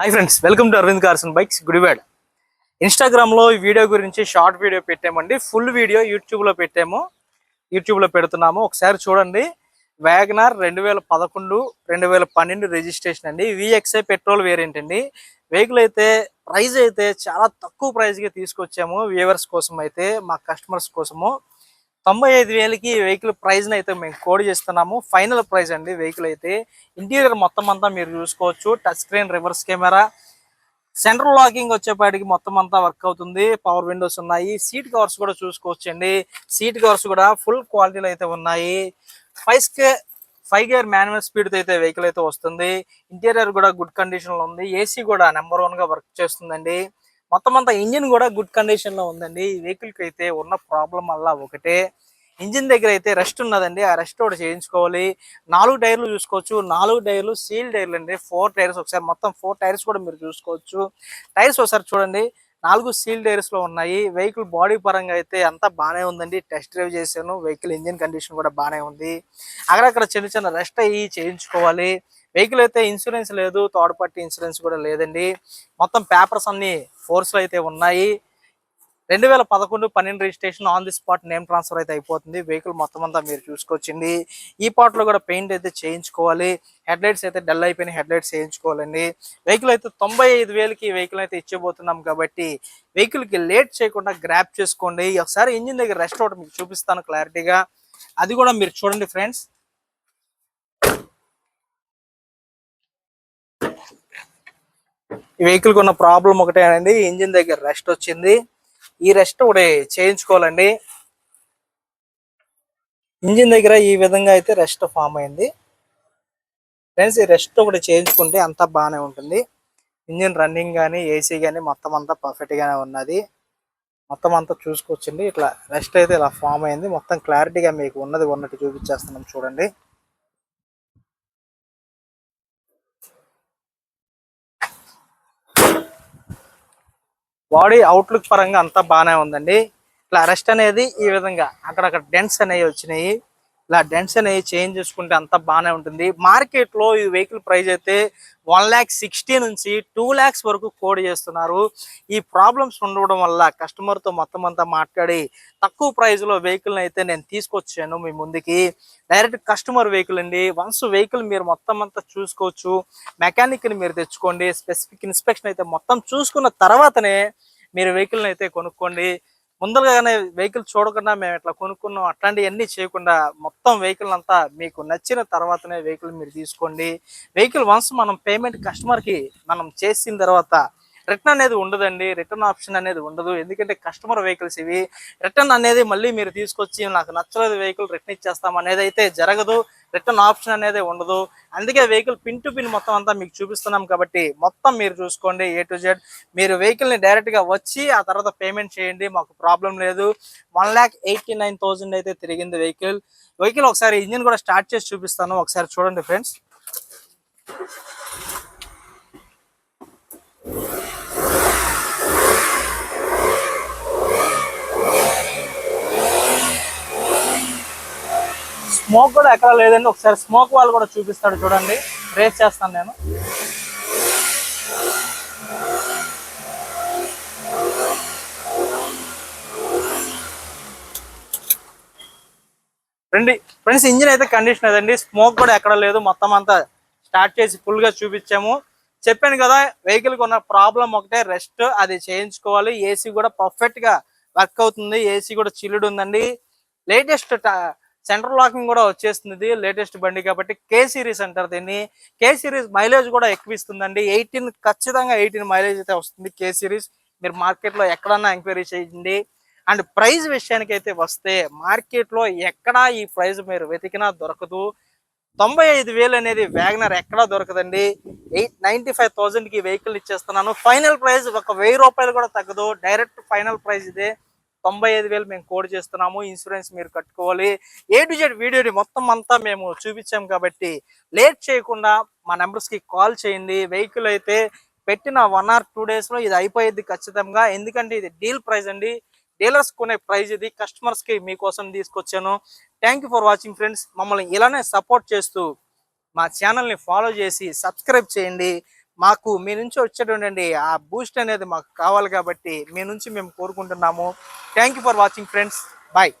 Hi friends welcome to Aravind cars and bikes Gudivada ఇన్స్టాగ్రామ్లో ఈ video గురించి short video పెట్టామండి. ఫుల్ వీడియో యూట్యూబ్లో పెట్టాము. యూట్యూబ్లో పెడుతున్నాము. ఒకసారి చూడండి. వ్యాగనార్ రెండు వేల పదకొండు రెండు వేల పన్నెండు రిజిస్ట్రేషన్ అండి. విఎక్స్ఐ పెట్రోల్ వేరియంట్ అండి. వెహికల్ అయితే ప్రైస్ అయితే చాలా తక్కువ ప్రైస్కి తీసుకొచ్చాము. వ్యూవర్స్ కోసం అయితే మా కస్టమర్స్ కోసము. తొంభై ఐదు వేలకి వెహికల్ ప్రైజ్ని అయితే మేము కోడ్ చేస్తున్నాము. ఫైనల్ ప్రైస్ అండి వెహికల్ అయితే ఇంటీరియర్ మొత్తం అంతా మీరు చూసుకోవచ్చు. Touch screen reverse camera. Central locking వచ్చేపాటికి మొత్తం అంతా వర్క్ అవుతుంది. పవర్ విండోస్ ఉన్నాయి. సీట్ కవర్స్ కూడా చూసుకోవచ్చు అండి సీట్ కవర్స్ కూడా ఫుల్ క్వాలిటీలో అయితే ఉన్నాయి. ఫైవ్ స్కే ఫైవ్ గేర్ మాన్యువల్ స్పీడ్తో అయితే వెహికల్ అయితే వస్తుంది. ఇంటీరియర్ కూడా గుడ్ కండిషన్లో ఉంది. ఏసీ కూడా నెంబర్ వన్గా వర్క్ చేస్తుందండి. మొత్తం అంతా ఇంజిన్ కూడా గుడ్ కండిషన్లో ఉందండి. ఈ వెహికల్కి అయితే ఉన్న ప్రాబ్లం వల్ల ఒకటే. ఇంజిన్ దగ్గర అయితే రెస్ట్ ఉన్నదండి. ఆ రెస్ట్ ఒకటి చేయించుకోవాలి. నాలుగు టైర్లు చూసుకోవచ్చు. నాలుగు టైర్లు సీల్ టైర్లు అండి. ఫోర్ టైర్స్ ఒకసారి మొత్తం ఫోర్ టైర్స్ కూడా మీరు చూసుకోవచ్చు. టైర్స్ ఒకసారి చూడండి. నాలుగు సీల్ టైర్స్లో ఉన్నాయి. వెహికల్ బాడీ పరంగా అయితే అంతా బాగానే ఉందండి. టెస్ట్ డ్రైవ్ చేశాను. వెహికల్ ఇంజిన్ కండిషన్ కూడా బాగానే ఉంది. అక్కడక్కడ చిన్న చిన్న రెస్ట్ అయ్యి చేయించుకోవాలి. వెహికల్ అయితే ఇన్సూరెన్స్ లేదు. థర్డ్ పార్టీ ఇన్సూరెన్స్ కూడా లేదండి. మొత్తం పేపర్స్ అన్ని ఫోర్స్లో అయితే ఉన్నాయి. రెండు వేల పదకొండు పన్నెండు registration on the spot name transfer అయితే అయిపోతుంది. వెహికల్ మొత్తం అంతా మీరు చూసుకొచ్చింది. ఈ పార్ట్లో కూడా పెయింట్ అయితే చేయించుకోవాలి. హెడ్ లైట్స్ అయితే డల్ అయిపోయిన హెడ్ లైట్స్ చేయించుకోవాలండి. వెహికల్ అయితే తొంభై ఐదు వేలకి వెహికల్ అయితే ఇచ్చేబోతున్నాం కాబట్టి వెహికల్కి లేట్ చేయకుండా గ్రాప్ చేసుకోండి. ఒకసారి ఇంజిన్ దగ్గర రెస్ట్ ఒకటి మీకు చూపిస్తాను క్లారిటీగా అది కూడా మీరు చూడండి ఫ్రెండ్స్ ఈ వెహికల్కి ఉన్న ప్రాబ్లం ఒకటే అండి. ఇంజిన్ దగ్గర రెస్ట్ వచ్చింది. ఈ రెస్ట్ ఒకటి చేయించుకోవాలండి. ఇంజిన్ దగ్గర ఈ విధంగా అయితే రెస్ట్ ఫామ్ అయింది. ఫ్రెండ్స్ ఈ రెస్ట్ ఒకటి చేయించుకుంటే అంతా బాగానే ఉంటుంది. ఇంజిన్ రన్నింగ్ కానీ ఏసీ కానీ మొత్తం అంతా పర్ఫెక్ట్ గానే ఉన్నది. మొత్తం అంతా చూసుకోవచ్చండి. ఇట్లా రెస్ట్ అయితే ఇలా ఫామ్ అయింది. మొత్తం క్లారిటీగా మీకు ఉన్నది ఉన్నట్టు చూపించేస్తున్నాం చూడండి. బాడీ అవుట్లుక్ పరంగా అంతా బాగానే ఉందండి. ఇట్లా రెస్ట్ అనేది ఈ విధంగా అక్కడక్కడ డెంట్స్ అనేవి వచ్చినాయి. ఇలా డెంట్స్ అనేవి చేంజ్ చేసుకుంటే అంతా బాగానే ఉంటుంది. మార్కెట్లో ఈ వెహికల్ ప్రైస్ అయితే వన్ ల్యాక్ సిక్స్టీ నుంచి టూ ల్యాక్స్ వరకు కోడ్ చేస్తున్నారు. ఈ ప్రాబ్లమ్స్ ఉండడం వల్ల కస్టమర్తో మొత్తం అంతా మాట్లాడి తక్కువ ప్రైస్లో వెహికల్ని అయితే నేను తీసుకొచ్చాను మీ ముందుకి. డైరెక్ట్ కస్టమర్ వెహికల్ అండి. వన్స్ వెహికల్ మీరు మొత్తం అంతా చూసుకోవచ్చు మెకానిక్ని మీరు తెచ్చుకోండి స్పెసిఫిక్ ఇన్స్పెక్షన్ అయితే మొత్తం చూసుకున్న తర్వాతనే మీరు వెహికల్ని అయితే కొనుక్కోండి. ముందరగానే వెహికల్ చూడకుండా మేము ఇట్లా కొనుక్కున్నాం అట్లాంటివన్నీ చేయకుండా మొత్తం వెహికల్ అంతా మీకు నచ్చిన తర్వాతనే వెహికల్ మీరు తీసుకోండి. వెహికల్ వన్స్ మనం పేమెంట్ కస్టమర్కి మనం చేసిన తర్వాత రిటర్న్ అనేది ఉండదండి. రిటర్న్ ఆప్షన్ అనేది ఉండదు. ఎందుకంటే కస్టమర్ వెహికల్స్ ఇవి రిటర్న్ అనేది మళ్ళీ మీరు తీసుకొచ్చి నాకు నచ్చలేదు వెహికల్ రిటర్న్ ఇచ్చేస్తాం అనేది అయితే జరగదు. రిటర్న్ ఆప్షన్ అనేది ఉండదు. అందుకే వెహికల్ పిన్ టు పిన్ మొత్తం అంతా మీకు చూపిస్తున్నాం కాబట్టి మొత్తం మీరు చూసుకోండి ఏ టు జెడ్ మీరు వెహికల్ని డైరెక్ట్గా వచ్చి ఆ తర్వాత పేమెంట్ చేయండి. మాకు ప్రాబ్లం లేదు. One lakh eighty nine thousand అయితే తిరిగింది వెహికల్ వెహికల్ ఒకసారి ఇంజిన్ కూడా స్టార్ట్ చేసి చూపిస్తాను. ఒకసారి చూడండి ఫ్రెండ్స్ స్మోక్ కూడా ఎక్కడ లేదండి. ఒకసారి స్మోక్ వాళ్ళు కూడా చూపిస్తాడు చూడండి. రేస్ చేస్తాను నేను. రండి. ఫ్రెండ్స్ ఇంజిన్ అయితే కండిషన్ అదండి. స్మోక్ కూడా ఎక్కడ లేదు. మొత్తం అంతా స్టార్ట్ చేసి ఫుల్గా చూపించాము. చెప్పాను కదా వెహికల్కి ఉన్న ప్రాబ్లం ఒకటే. రెస్ట్ అది చేయించుకోవాలి. ఏసీ కూడా పర్ఫెక్ట్గా వర్క్ అవుతుంది. ఏసీ కూడా చిల్లుడు ఉందండి. లేటెస్ట్ సెంట్రల్ లాకింగ్ కూడా వచ్చేస్తుంది లేటెస్ట్ బండి కాబట్టి కే సిరీస్ అంటారు దీన్ని. కే సిరీస్ మైలేజ్ కూడా ఎక్కువ ఇస్తుందండి ఎయిటీన్ ఖచ్చితంగా ఎయిటీన్ మైలేజ్ అయితే వస్తుంది కే సిరీస్ మీరు మార్కెట్లో ఎక్కడన్నా ఎంక్వైరీ చేయండి. అండ్ ప్రైస్ విషయానికి అయితే వస్తే మార్కెట్లో ఎక్కడా ఈ ప్రైస్ మీరు వెతికినా దొరకదు. తొంభై ఐదు వేలు అనేది వ్యాగనర్ ఎక్కడా దొరకదండి. ఎయిట్ నైన్టీ ఫైవ్ థౌసండ్కి వెహికల్ ఇచ్చేస్తున్నాను. ఫైనల్ ప్రైస్ ఒక వెయ్యి రూపాయలు కూడా తగ్గదు. డైరెక్ట్ ఫైనల్ ప్రైస్ ఇదే. తొంభై ఐదు వేలు మేము కోడ్ చేస్తున్నాము ఇన్సూరెన్స్ మీరు కట్టుకోవాలి. ఏ టు జెడ్ వీడియోని మొత్తం అంతా మేము చూపించాం కాబట్టి లేట్ చేయకుండా మా నెంబర్స్కి కాల్ చేయండి. వెహికల్ అయితే పెట్టిన వన్ ఆర్ టూ డేస్లో ఇది అయిపోయేది ఖచ్చితంగా. ఎందుకంటే ఇది డీల్ ప్రైస్ అండి. డీలర్స్ కొనే ప్రైజ్ ఇది. కస్టమర్స్కి మీకోసం తీసుకొచ్చాను. Thank for watching friends. మమ్మల్ని ఇలానే సపోర్ట్ చేస్తూ మా ఛానల్ని ఫాలో చేసి సబ్స్క్రైబ్ చేయండి. మాకు మీ నుంచి వచ్చేటువంటి ఆ బూస్ట్ అనేది మాకు కావాలి కాబట్టి మీ నుంచి మేము కోరుకుంటున్నాము. Thank you for watching friends bye